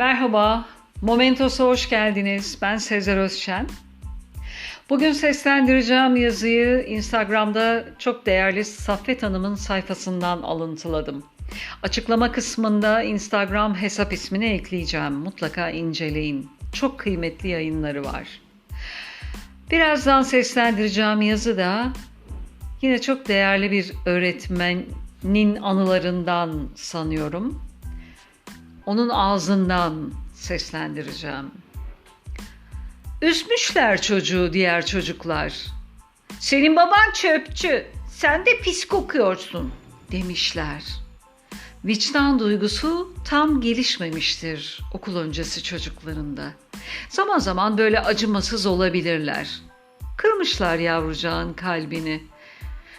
Merhaba, Momentos'a hoş geldiniz. Ben Sezer Özşen. Bugün seslendireceğim yazıyı Instagram'da çok değerli Saffet Hanım'ın sayfasından alıntıladım. Açıklama kısmında Instagram hesap ismini ekleyeceğim. Mutlaka inceleyin. Çok kıymetli yayınları var. Birazdan seslendireceğim yazı da yine çok değerli bir öğretmenin anılarından sanıyorum. Onun ağzından seslendireceğim. Üzmüşler çocuğu diğer çocuklar. Senin baban çöpçü, sen de pis kokuyorsun demişler. Vicdan duygusu tam gelişmemiştir okul öncesi çocuklarında. Zaman zaman böyle acımasız olabilirler. Kırmışlar yavrucağın kalbini.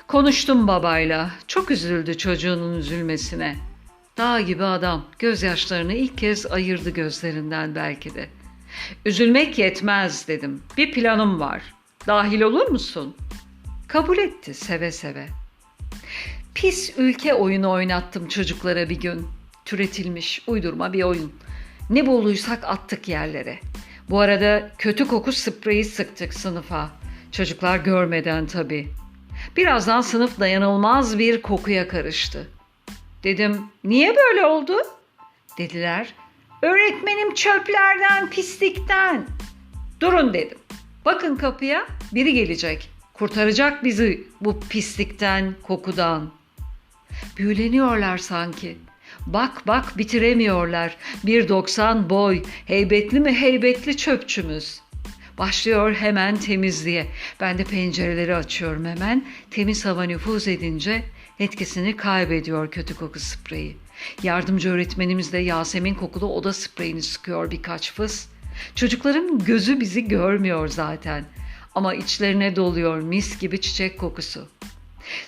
Konuştum babayla. Çok üzüldü çocuğunun üzülmesine. Dağ gibi adam gözyaşlarını ilk kez ayırdı gözlerinden belki de. Üzülmek yetmez dedim. Bir planım var. Dahil olur musun? Kabul etti seve seve. Pis ülke oyunu oynattım çocuklara bir gün. Türetilmiş uydurma bir oyun. Ne bulduysak attık yerlere. Bu arada kötü koku spreyi sıktık sınıfa. Çocuklar görmeden tabii. Birazdan sınıf dayanılmaz bir kokuya karıştı. Dedim niye böyle oldu? Dediler öğretmenim çöplerden pislikten. Durun dedim. Bakın kapıya biri gelecek. Kurtaracak bizi bu pislikten, kokudan. Büyüleniyorlar sanki. Bak bak bitiremiyorlar. 1.90 boy, heybetli mi heybetli çöpçümüz. Başlıyor hemen temizliğe. Ben de pencereleri açıyorum hemen. Temiz hava nüfuz edince etkisini kaybediyor kötü koku spreyi. Yardımcı öğretmenimiz de Yasemin kokulu oda spreyini sıkıyor birkaç fıs. Çocukların gözü bizi görmüyor zaten. Ama içlerine doluyor mis gibi çiçek kokusu.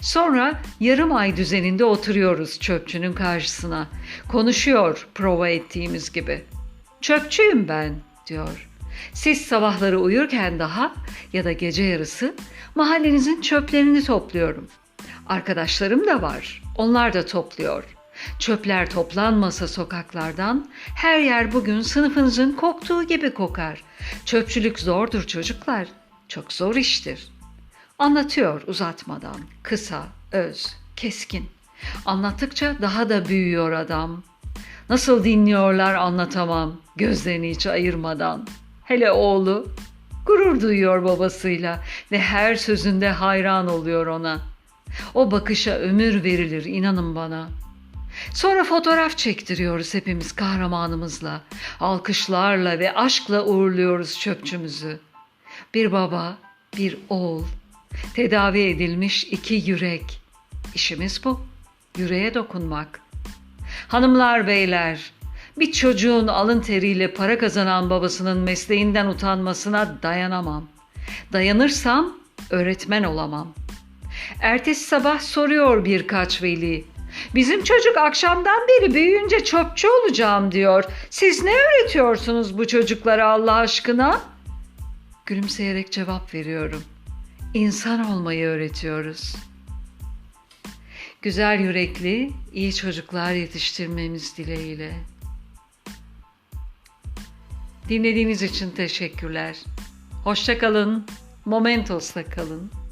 Sonra yarım ay düzeninde oturuyoruz çöpçünün karşısına. Konuşuyor prova ettiğimiz gibi. Çöpçüyüm ben diyor. Siz sabahları uyurken daha ya da gece yarısı mahallenizin çöplerini topluyorum. Arkadaşlarım da var. Onlar da topluyor. Çöpler toplanmasa sokaklardan her yer bugün sınıfınızın koktuğu gibi kokar. Çöpçülük zordur çocuklar. Çok zor iştir. Anlatıyor uzatmadan. Kısa, öz, keskin. Anlattıkça daha da büyüyor adam. Nasıl dinliyorlar anlatamam. Gözlerini hiç ayırmadan. Hele oğlu gurur duyuyor babasıyla ve her sözünde hayran oluyor ona. O bakışa ömür verilir inanın bana. Sonra fotoğraf çektiriyoruz hepimiz kahramanımızla. Alkışlarla ve aşkla uğurluyoruz çöpçümüzü. Bir baba, bir oğul. Tedavi edilmiş iki yürek. İşimiz bu. Yüreğe dokunmak. Hanımlar, beyler, bir çocuğun alın teriyle para kazanan babasının mesleğinden utanmasına dayanamam. Dayanırsam öğretmen olamam. Ertesi sabah soruyor birkaç veli. Bizim çocuk akşamdan beri büyüyünce çöpçü olacağım diyor. Siz ne öğretiyorsunuz bu çocuklara Allah aşkına? Gülümseyerek cevap veriyorum. İnsan olmayı öğretiyoruz. Güzel yürekli, iyi çocuklar yetiştirmemiz dileğiyle. Dinlediğiniz için teşekkürler. Hoşça kalın. Momentos'la kalın.